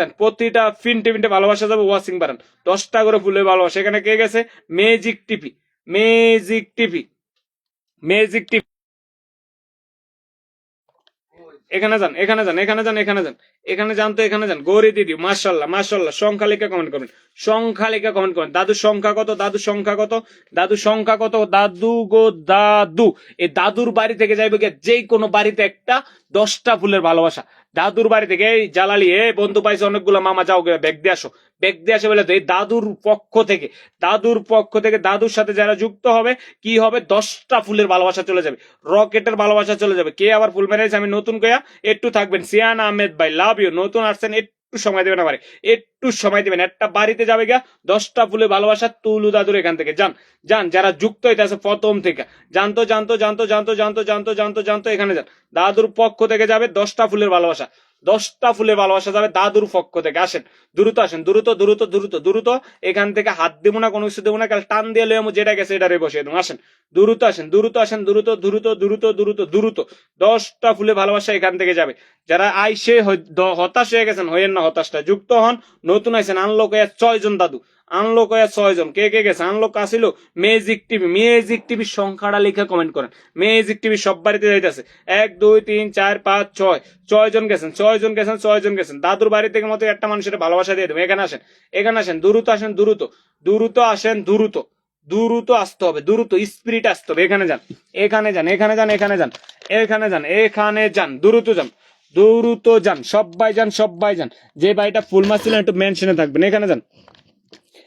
যান প্রতিটা ফিনটে ফিনটে ভালোবাসা যাবে ওয়াশিং বারান। দশটা করে ফুলে ভালোবাসা। এখানে কে গেছে? Magic TV magic TV magic TV এখানে যান এখানে যান এখানে যান এখানে যান। এখানে যান তো এখানে যান। গৌরী দিদি মার্শাল্লাহ মার্শাল্লাহ সংখ্যা লিখে কমেন্ট করবেন সংখ্যা লিখে কমেন্ট করেন। দাদু সংখ্যা কত? দাদু সংখ্যা কত? দাদু সংখ্যা কত? দাদু গো দাদু। এই দাদুর বাড়ি থেকে যাইবে যে কোনো বাড়িতে একটা দশটা ফুলের ভালোবাসা। দাদুর বাড়ি থেকে, এই জালালি, এ, বন্ধু পাইছে অনেকগুলো, মামা যাও গিয়ে ব্যাগ দিয়ে আসো। ব্যাগ দিয়ে আসে বলে তো, এই দাদুর পক্ষ থেকে, দাদুর পক্ষ থেকে দাদুর সাথে যারা যুক্ত হবে, কি হবে? দশটা ফুলের ভালোবাসা চলে যাবে। রকেটের ভালোবাসা চলে যাবে। কে আবার ফুল মেরেছে? আমি নতুন কয়া একটু থাকবেন। সিয়ান আহমেদ ভাই লাভ ইউ নতুন আসছেন একটু সময় দেবেন আবার একটু সময় দেবেন। একটা বাড়িতে যাবে গা দশটা ফুলে ভালোবাসা তুলু দাদুর এখান থেকে। যান যান, যারা যুক্ত হইতেছে প্রথম থেকে। জানতো জানতো জানতো জানতো জানতো জানতো জানতো জানতো, এখানে যান। দাদুর পক্ষ থেকে যাবে দশটা ফুলের ভালোবাসা। দশটা ফুলে ভালোবাসা যাবে দাদুর পক্ষ থেকে। আসেন, দ্রুত আসেন, দ্রুত দ্রুত দ্রুত দ্রুত, এখান থেকে হাত দেবো না, কোনো কিছু দেবো না কাল টান দিয়ে লয়ে যেটা গেছে এটারে বসে দেবো। আসেন, দ্রুত আসেন দ্রুত আসেন, দ্রুত দ্রুত দ্রুত দ্রুত দ্রুত, দশটা ফুলে ভালোবাসা এখান থেকে যাবে। যারা আইসে হতাশ হয়ে গেছেন, হইয়েন না হতাশটা যুক্ত হন, নতুন আইসেন আনলোক কয়ে ছয় জন দাদু। আনলোক হয়ে ছয় জন। কে কে গেছে? আনলোক আসিল মেজিক টিভি মেজিক টিভি সংখ্যাটা লিখে কমেন্ট করেন। মেজিক টিভি সব বাড়িতে যাইতেছে। এক, দুই, তিন, চার, পাঁচ, ছয়। ছয় জন গেছেন, ছয় জন গেছেন, ছয় জন গেছেন। দাদুর বাড়ি থেকে মতো একটা মানুষের ভালোবাসা দিয়ে দেবেন এখানে আসেন এখানে আসেন। দ্রুত আসেন, দ্রুত। দ্রুত আসেন, দ্রুত। দ্রুত আসতে হবে, দ্রুত স্পিরিট আসতে হবে। এখানে যান এখানে যান এখানে যান এখানে যান এখানে যান এখানে যান। দ্রুত যান দ্রুত যান। সবাই যান সবাই যান। যে বাড়িটা ফুল মাছ ছিলেন একটু মেনশনে থাকবেন। এখানে যান।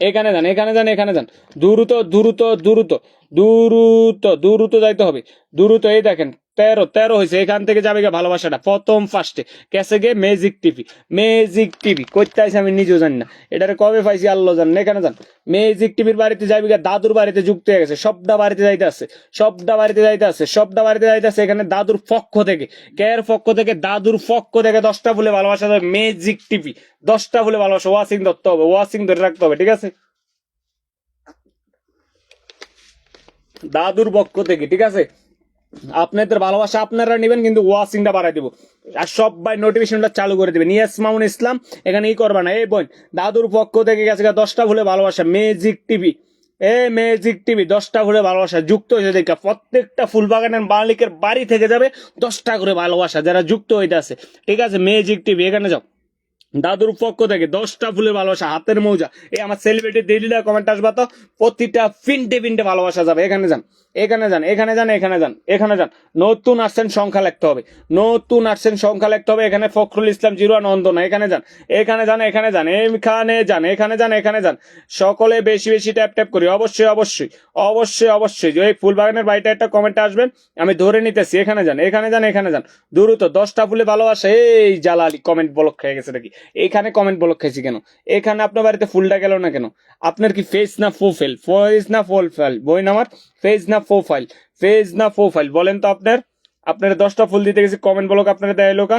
এখানে যান এখানে যান এখানে যান। দ্রুত দ্রুত দ্রুত দ্রুত দ্রুত যাইতে হবে। দ্রুত, এই দেখেন তেরো তেরো হয়েছে, এখান থেকে যাবে গিয়ে ভালোবাসাটা। প্রথম ফার্স্টে কেসে গে ম্যাজিক টিভি ম্যাজিক টিভি করতে আইসে আমি, নিজেও জানি না। এটারে কবে পাইছি আল্লাহ জানেন এখানে যান ম্যাজিক টিভির বাড়িতে যাবে গিয়ে দাদুর বাড়িতে যুক্ত হয়ে গেছে। সবটা বাড়িতে যাইতে আছে। সবটা বাড়িতে যাইতে আছে। সবটা বাড়িতে যাইতে আছে এখানে দাদুর পক্ষ থেকে। কের পক্ষ থেকে? দাদুর পক্ষ থেকে দশটা ফুলে ভালোবাসা দেবে ম্যাজিক টিভি দশটা ফুলে ভালোবাসা ওয়াশিং ধরতে হবে ওয়াশিং ধরে রাখতে হবে, ঠিক আছে? দাদুর পক্ষ থেকে, ঠিক আছে? আপনাদের ভালোবাসা আপনারা নেবেন, কিন্তু ওয়াশিংটা বাড়াই দিব। আর সবাই নোটিফিকেশনটা চালু করে দিবেন ইয়াস মামুন ইসলাম, এখানে ই করবে না। এই বোন, দাদুর পক্ষ থেকে গেছে দশটা ভুলে ভালোবাসা। ম্যাজিক টিভি এ ম্যাজিক টিভি দশটা ভুলে ভালোবাসা। যুক্ত হয়েছে দেখা। প্রত্যেকটা ফুল বাগানের মালিকের বাড়ি থেকে যাবে দশটা করে ভালোবাসা, যারা যুক্ত হইতে আছে। ঠিক আছে ম্যাজিক টিভি এখানে যাও। দাদুর পক্ষ থেকে দশটা ফুলের ভালোবাসা, হাতের মৌজা। এই আমার সেলিব্রিটি দিল্লিরা কমেন্ট আসবা তো, প্রতিটা ফিনটে ফিনটে ভালোবাসা যাবে। এখানে যান। এখানে যান এখানে যান এখানে যান এখানে যান নতুন আসছেন সংখ্যা লিখতে হবে নতুন আসছেন সংখ্যা লিখতে হবে এখানে ফখরুল ইসলাম জিরো নন্দনা এখানে যান এখানে যান এখানে যান এখানে যান এখানে যান এখানে যান সকলে বেশি বেশি ট্যাপ ট্যাপ করি অবশ্যই অবশ্যই অবশ্যই অবশ্যই যে ফুলবাগানের বাড়িটা একটা কমেন্ট আসবেন আমি ধরে নিতেছি এখানে যান এখানে যান এখানে যান দ্রুত দশটা ফুলে ভালোবাসে এই জালালি কমেন্ট ব্লক খেয়ে গেছে নাকি এখানে কমেন্ট ব্লক খাইছি কেন এখানে আপনার বাড়িতে ফুলটা গেল না কেন আপনার কি ফেস না প্রোফাইল ফেস না ফুল ফেল বই নামার ফেস না প্রোফাইল পেজ না প্রোফাইল বলেন তো আপনার। আপনার দশটা ফুল দিতে গেছি কমেন্ট ব্লক আপনারা দেয় লোকা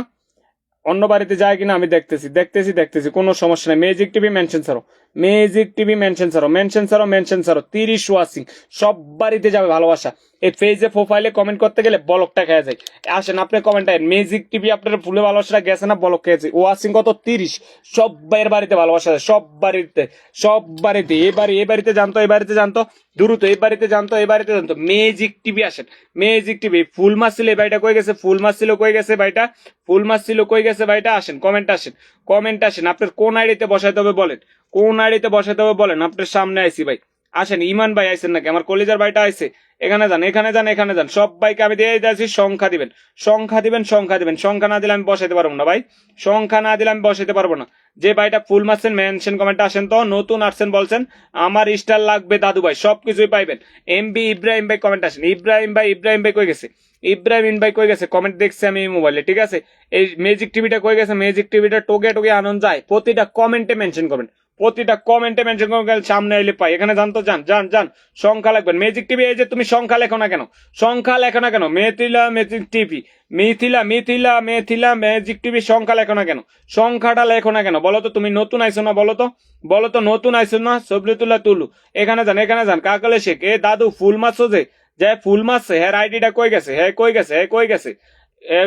অন্য বাড়িতে যায় কিনা আমি দেখতেছি দেখতেছি দেখতেছি, কোনো সমস্যা নেই। মেজিক টিভি মেনশন সারো ম্যাজিক টিভি মেনশন সারো মেনশন সারো মেনশন সারো তিরিশ ওয়াশিং সব বাড়িতে যাবে ভালোবাসা। এই পেজে প্রোফাইলে কমেন্ট করতে গেলে বলকটা খেয়ে যায়। আসেন আপনি কমেন্ট আয়েন ম্যাজিক টিভি আপনার ফুলে ভালোবাসাটা গেছে না বলক খেয়ে যায়। ওয়াশিং কত? তিরিশ। সব বাইয়ের বাড়িতে ভালোবাসা আছে, সব বাড়িতে সব বাড়িতে এ বাড়ি এ বাড়িতে জানতো এ বাড়িতে জানতো দ্রুত এই বাড়িতে জানতো এই বাড়িতে জানতো। ম্যাজিক টিভি আসেন ম্যাজিক টিভি ফুল মাছ ছিল এই বাড়িটা কই গেছে? ফুল মাছ ছিল কই গেছে বাড়িটা? ফুল মাছ ছিল কই গেছে বাড়িটা? আসেন কমেন্ট আসেন কমেন্ট আসেন আপনার কোন আইডিতে বসাইতে হবে বলেন। কোন আড়িতে বসাইতে হবে বলেন? আপনার সামনে আইসি ভাই। আসেন, ইমান ভাই আইসেন নাকি? আমার কলিজার ভাইটা আইসে এখানে যান এখানে যান এখানে যান। সব বাইকে আমি দিয়ে দিয়েছি, সংখ্যা দিবেন। সংখ্যা দিবেন সংখ্যা দিবেন। সংখ্যা না দিলে আমি বসাইতে পারব না ভাই। সংখ্যা না দিলে আমি বসাইতে পারব না। যে ভাইটা ফুল মারছেন মেনশন কমেন্টে আসেন তো, নতুন আসছেন বলছেন, আমার স্টার লাগবে দাদু ভাই, সবকিছুই পাইবেন। এমবি ইব্রাহিম ভাই কমেন্ট আসেন। ইব্রাহিম ভাই ইব্রাহিম ভাই কই গেছে? ইব্রাহিম ভাই কই গেছে? কমেন্ট দেখছি আমি এই মোবাইলে ঠিক আছে? এই ম্যাজিক টিভিটা কই গেছে? ম্যাজিক টিভিটা টোকে টোকে আনন্দ যায়। প্রতিটা কমেন্টে মেনশন করবেন। প্রতিটা কমেন্টে মেনশন করে সামনে এলে পাই। এখানে জানতো যান যান যান সংখ্যা লাগবেন ম্যাজিক টিভি এই যে তুমি সংখ্যা লেখো না কেন? সংখ্যা লেখো না কেন? Mithila magic TV Mithila Mithila Mithila magic TV সংখ্যা লেখো না কেন? সংখ্যাটা লেখো না কেন? বলো তো, তুমি নতুন আইছো না, বলো তো? বলো তো, নতুন আইছো না? সবলিতুল্লাহ তুলু। এখানে যান এখানে যান কাকলে শেখ। এ দাদু, ফুল মাছ যে? যে ফুল মাছ হ্যাঁ আইডিটা কই গেছে? হ্যাঁ কই গেছে? হ্যাঁ কই গেছে?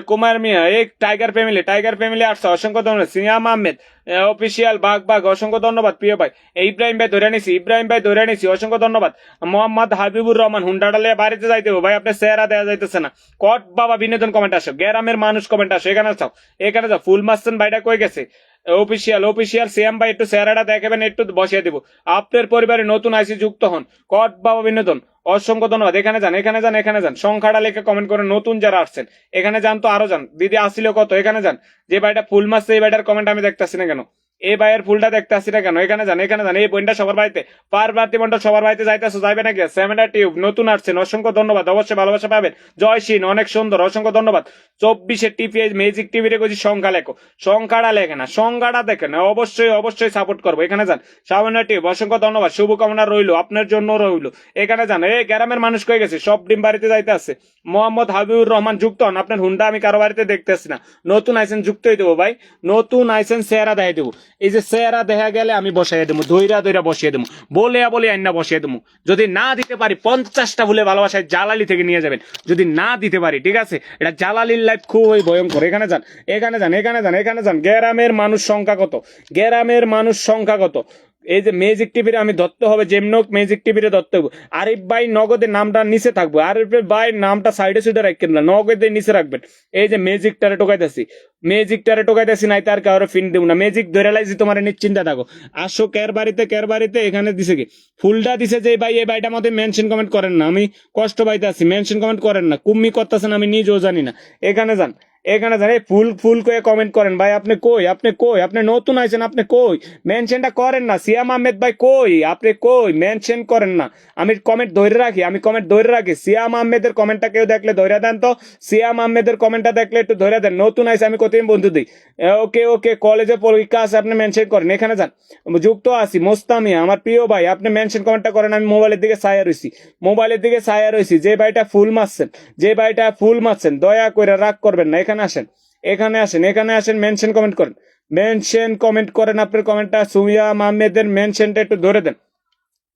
কুমার মিয়া এক টাইগার ফ্যামিলি টাইগার ফ্যামিলি আসছে, অসংখ্য ধন্যবাদ। সিয়াম আহমেদ অফিসিয়াল বাঘ বাঘ, অসংখ্য ধন্যবাদ, প্রিয় ভাই। ইব্রাহিম ভাই ধরে নিছি, ইব্রাহিম ভাই ধরে নিছি, অসংখ্য ধন্যবাদ। মোহাম্মদ হাবিবুর রহমান, হুন্ডাডালে বাড়িতে যাইতে হবে, ভাই, আপনার চেহারা দেওয়া যাইতেছে না। কট বাবা, বিনোদন কমেন্ট আসো, গ্রামের মানুষ কমেন্ট আসো, এখানে যাও এখানে যাও। ফুল মাসছেন ভাইটা কই গেছে? অফিসিয়াল অফিসিয়াল সিয়াম ভাই একটু চেহারাটা দেখাবেন, একটু বসিয়ে দিব। আপনার পরিবারে নতুন আইসি যুক্ত হন, কট বাবা, বিনোদন। অসংখ্য ধন্যবাদ। এখানে যান এখানে যান এখানে যান। সংখ্যাটা লেখে কমেন্ট করে নতুন যারা আসছেন, এখানে যান তো আরও যান। দিদি আসিল কত? এখানে যান। যে বাড়িটা ফুল মাস এই বাড়িটার কমেন্ট আমি দেখতেছি না কেন? এই ভাইয়ের ফুলটা দেখতে আসছি না কেন? এখানে যান এখানে যান। এই বইটা সবার বাড়িতে, পার্বতী মন্ডল সবার বাড়িতে যাইতেছো, যাইবে নাকি? সেভেন্টা টিউব নতুন আসছেন। অসংখ্য ধন্যবাদ, অবশ্যই ভালোবাসা পাবেন। জয় সিন, অনেক সুন্দর, অসংখ্য ধন্যবাদ। চব্বিশে টিপি ম্যাজিক টিভিতে কইছি, সংখ্যা লেখো। সংখ্যাটা লেখে না, সংখ্যাটা দেখে না। অবশ্যই অবশ্যই সাপোর্ট করব। এখানে যান সামান্য টিউব অসংখ্য ধন্যবাদ। শুভকামনা রইল, আপনার জন্য রইল। এখানে যান, এই গ্রামের মানুষ কয়ে গেছে? সব ডিম বাড়িতে যাইতে আছে মোহাম্মদ হাবিবুর রহমান যুক্ত হন। আপনার হুন্ডা আমি কারও বাড়িতে দেখতে দেখতেছি না। নতুন আইসেন যুক্ত হয়ে দেবো ভাই। নতুন আইসেন চেহারা দেখাই দেবো। এই যে চেহারা দেখা গেলে আমি বসাইয়া দেবো দইরা দইরা বসিয়ে দেবো বলে বলে আইনা বসিয়ে দেবো যদি না দিতে পারি, পঞ্চাশটা ভুলে ভালোবাসায় জালালি থেকে নিয়ে যাবেন। যদি না দিতে পারি, ঠিক আছে? এটা জালালির লাইফ খুবই ভয়ঙ্কর। এখানে যান এখানে যান এখানে যান এখানে যান। গ্রামের মানুষ সংখ্যা কত? গ্রামের মানুষ সংখ্যা কত? এই যে ম্যাজিক টিভির আমি ধরতে হবে যেমনক ম্যাজিক টিভির ধরতে হবে। আরিফ ভাই নগদের নামটা নিচে থাকবে। আরিফ ভাই নামটা সাইডে সুইডে রাখবেন না নগদের নিচে রাখবেন। এই যে ম্যাজিকটারে টোকাইতেছি ম্যাজিকটারে টোকাইতেছি নাই, তার কারও ফিন দেব না। ম্যাজিক ধরে লাইছি তোমার নিশ্চিন্তা থাকো। আসো কের বাড়িতে কের বাড়িতে? এখানে দিছে কি? ফুলটা দিছে যে ভাই, এই ভাইটা মধ্যে মেনশন কমেন্ট করেন না। আমি কষ্ট পাইতে আছি মেনশন কমেন্ট করেন না। কুম্মি করতেছেন আমি নিজেও জানি না। এখানে যান। এখানে এই ফুল ফুল করে কমেন্ট করেন, ভাই, আপনি কই? আপনি কই? আপনি নতুন আইছেন, আপনি কই? মেনশনটা করেন না। সিয়াম আহমেদ ভাই কই? আপনি কই? মেনশন করেন না। আমি কমেন্ট ধরে রাখি, আমি কমেন্ট ধরে রাখি। সিয়াম আহমেদের কমেন্টটা কেউ দেখলে ধরে দেন তো? সিয়াম আহমেদের কমেন্টটা দেখলে একটু ধরে দেন। নতুন আইসে আমি কতদিন বন্ধু দিই? ওকে ওকে কলেজে পরীক্ষা আছে, আপনি মেনশন করেন। এখানে যান। যুক্ত আছি, মোস্তামিয়া, আমার প্রিয় ভাই, আপনি মেনশন কমেন্টটা করেন, আমি মোবাইলের দিকে ছায়া রইছি। মোবাইলের দিকে ছায়া রইছি। যে ভাইটা ফুল মারছেন, যে ভাইটা ফুল মারছেন, দয়া করে রাগ করবেন না। এখানে আসেন, এখানে আসেন এখানে আসেন মেনশন কমেন্ট করেন। মেনশন কমেন্ট করেন, আপনার কমেন্টটা সুমিয়া আহমেদের মেনশনটা একটু ধরে দেন।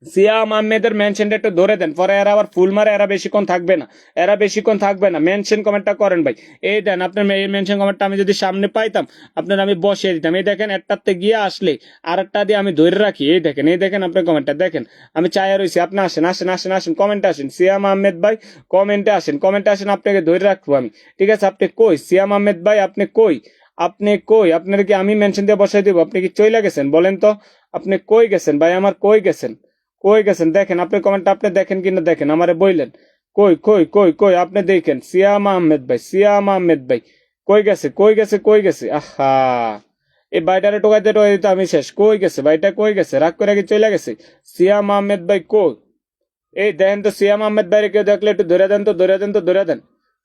সিয়াম আহমেদের মেনশনটা একটু ধরে দেন, পরে এরা আবার ফুল মারে, এরা বেশিক্ষণ থাকবে না। এরা বেশিক্ষণ থাকবে না। মেনশন কমেন্টটা করেন ভাই। এই দেন, আপনার এই মেনশন কমেন্টটা আমি যদি সামনে পাইতাম, আপনার আমি বসিয়ে দিতাম। এই দেখেন, একটাতে গিয়ে আসলে আর একটা দিয়ে আমি ধরে রাখি। এই দেখেন এই দেখেন আপনার কমেন্টটা দেখেন, আমি চাইয়া রয়েছি আপনি আসেন আসেন আসেন আসেন কমেন্টে আসেন। সিয়াম আহমেদ ভাই কমেন্টে আসেন। কমেন্টে আসেন, আপনাকে ধরে রাখব আমি। ঠিক আছে, আপনি কই? সিয়াম আহমেদ ভাই, আপনি কই? আপনি কই? আপনার কি আমি মেনশন দিয়ে বসাই দিব? আপনি কি চইলা গেছেন? বলেন তো। আপনি কই গেছেন? ভাই, আমার কই গেছেন? কই গেছেন? দেখেন, আপনি কমেন্টটা আপনি দেখেন কিনা দেখেন, আমারে বইলেন। কই কই কই কই, আপনি দেখেন। সিয়াম আহমেদ ভাই, সিয়াম আহমেদ ভাই। কই গেছে কই গেছে কই গেছে? আহা! এই বাইটারে টোকাইতে টোকাইতে আমি শেষ। কই গেছে? বাইটা কই গেছে? রাগ করে কি চলে গেছে? সিয়াম আহমেদ ভাই কই? এই দেখেন তো, সিয়াম আহমেদ ভাই কেউ দেখলে একটু ধরে দেন তো, ধরে দেন তো, ধরে দেন।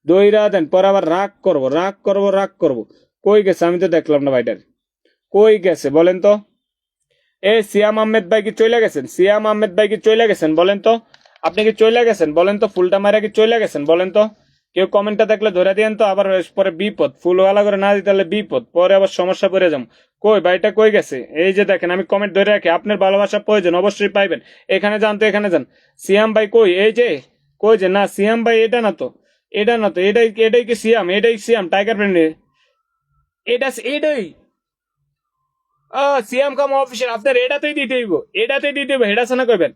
দইরা দেন, পরে আবার রাগ করব রাগ করব রাগ করব। কই গেছে? আমি তো দেখলাম না বাইটার কই গেছে? বলেন তো। এ সিয়াম আহমেদ ভাই কি চলে গেছেন? সিয়াম আহমেদ ভাই কি চলে গেছেন? বলেন তো। আপনি কি চলে গেছেন? বলেন তো, ফুলটা মারা কি চলে গেছেন? বলেন তো। কেউ কমেন্টটা দেখলে ধরে দিয়েন তো, আবার পরে বিপদ। ফুলওয়ালা করে না দিতে হলে বিপদ। পরে আবার সমস্যা পড়ে যাম কই, ভাইটা কই গেছে? এই যে দেখেন, আমি কমেন্ট ধরে রাখি। আপনার ভালোবাসা প্রয়োজন, অবশ্যই পাইবেন। এখানে যান তো, এখানে যান। সিয়াম ভাই কই? এই যে, কই যে? না, সিয়াম ভাই, এটা না তো। এটা না তো। এটাই এটাই কি সিয়াম? এটাই সিয়াম? টাইগার ফ্রেন্ড এটা, এটাই। সিএম কাম অফিসিয়াল আপনার এটাতেই দিতে হইব, এটাতেই দিতে হইব হেডা শোনা কইবেন?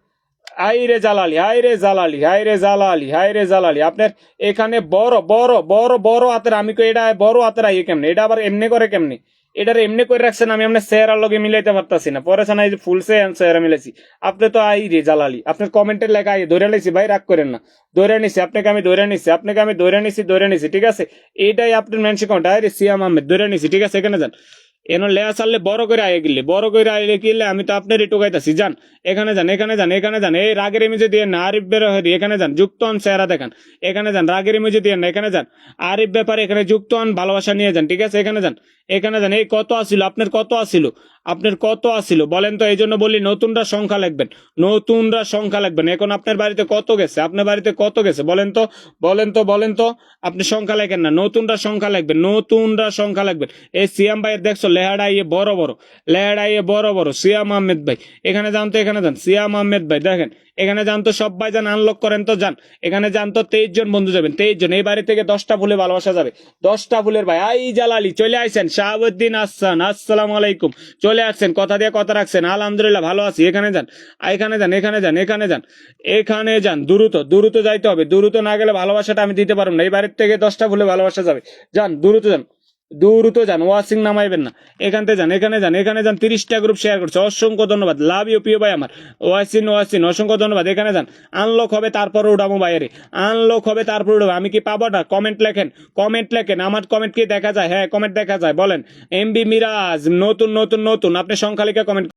হাই রে জালালি হাই রে জালালি হাই রে জালালি হাই রে জালালি, আপনার এখানে বড় বড় বড় বড় হাতের, আমি কই এটা বড় হাতের আইয়ে কেমনে? এটা আবার এমনি করে কেমনি? এটার এমনি করে রাখছেন, আমি আপনার চেহারার লগে মিলাইতে পারতাছি না। পরে শোনা যে ফুল চেহারা মিলাইছি। আপনি তো আই রে জালালি, আপনার কমেন্টের লেখা আই ধরে লাইছি ভাই রাগ করেন না। ধরে নিছি, আপনাকে আমি ধরে নিছি, আপনাকে আমি ধরে নিছি ধরে নিছি, ঠিক আছে? এইটাই আপনার মেনশন কমেন্ট হাই রে সিয়াম আহমেদ ধরে নিছি, ঠিক আছে? এখানে যান। এন লেয়া চাললে বড় করে আয়ে গেলে, বড় করে আইলে গেলে আমি তো আপনারই টোকাইতাছি যান, এখানে যান এখানে যান এখানে যান, এই রাগের ইমেজে দিয়ে না, আরিফ বের হরি এখানে যান, যুক্ত হন চেহারা দেখান, এখানে যান, রাগের ইমেজে দিয়ে না, এখানে যান, আরিফ ব্যাপারে এখানে যুক্ত হন, ভালোবাসা নিয়ে যান, ঠিক আছে, এখানে যান এখানে যান এই কত আসিল? আপনার কত আসিল? আপনার কত আসিল? বলেন তো, এই জন্য বলি নতুনরা সংখ্যা লিখবেন। নতুনরা সংখ্যা লিখবেন। এখন আপনার বাড়িতে কত গেছে? আপনার বাড়িতে কত গেছে? বলেন তো বলেন তো বলেন তো, আপনি সংখ্যা লেখেন না। নতুনরা সংখ্যা লিখবেন, নতুনরা সংখ্যা লিখবেন। এই সিয়াম ভাইয়ের দেখছ লেহাডা বড় বড় লেহাডা বড় বড়, সিয়াম আহমেদ ভাই। এখানে যান তো, এখানে যান। সিয়াম আহমেদ ভাই, দেখেন এখানে যান তো সবাই যান আনলক করেন তো যান। এখানে যান তো তেইশ জন বন্ধু যাবেন, তেইশ জন। এই বাড়ি থেকে দশটা ফুলে ভালোবাসা যাবে। দশটা ফুলের ভাই, আই জালালি, চলে আইসেন। শাহাবুদ্দিন আসসান আসসালামু আলাইকুম। চলে আসছেন, কথা দিয়ে কথা রাখছেন। আলহামদুলিল্লাহ, ভালো আছি। এখানে যান এখানে যান এখানে যান এখানে যান। এখানে যান, দ্রুত দ্রুত যাইতে হবে। দ্রুত না গেলে ভালোবাসাটা আমি দিতে পারব না। এই বাড়ির থেকে দশটা ফুলে ভালোবাসা যাবে। যান, দ্রুত যান। দ্রুত যান ওয়াসিং নামাইবেন না। এখানতে যান, এখানে যান এখানে যান, তিরিশটা গ্রুপ শেয়ার করছে। অসংখ্য ধন্যবাদ। লাভ ইউ, প্রিয় ভাই আমার। ওয়াসিন ওয়াসিন অসংখ্য ধন্যবাদ। এখানে যান। আনলক হবে, তারপর উঠাবো বাইরে। আনলক হবে, তারপর উঠাবো। আমি কি পাবো না? কমেন্ট লেখেন কমেন্ট লেখেন। আমার কমেন্ট কি দেখা যায়? হ্যাঁ কমেন্ট দেখা যায়। বলেন এমবি মিরাজ, নতুন নতুন নতুন। আপনি সংখ্যালিকা কমেন্ট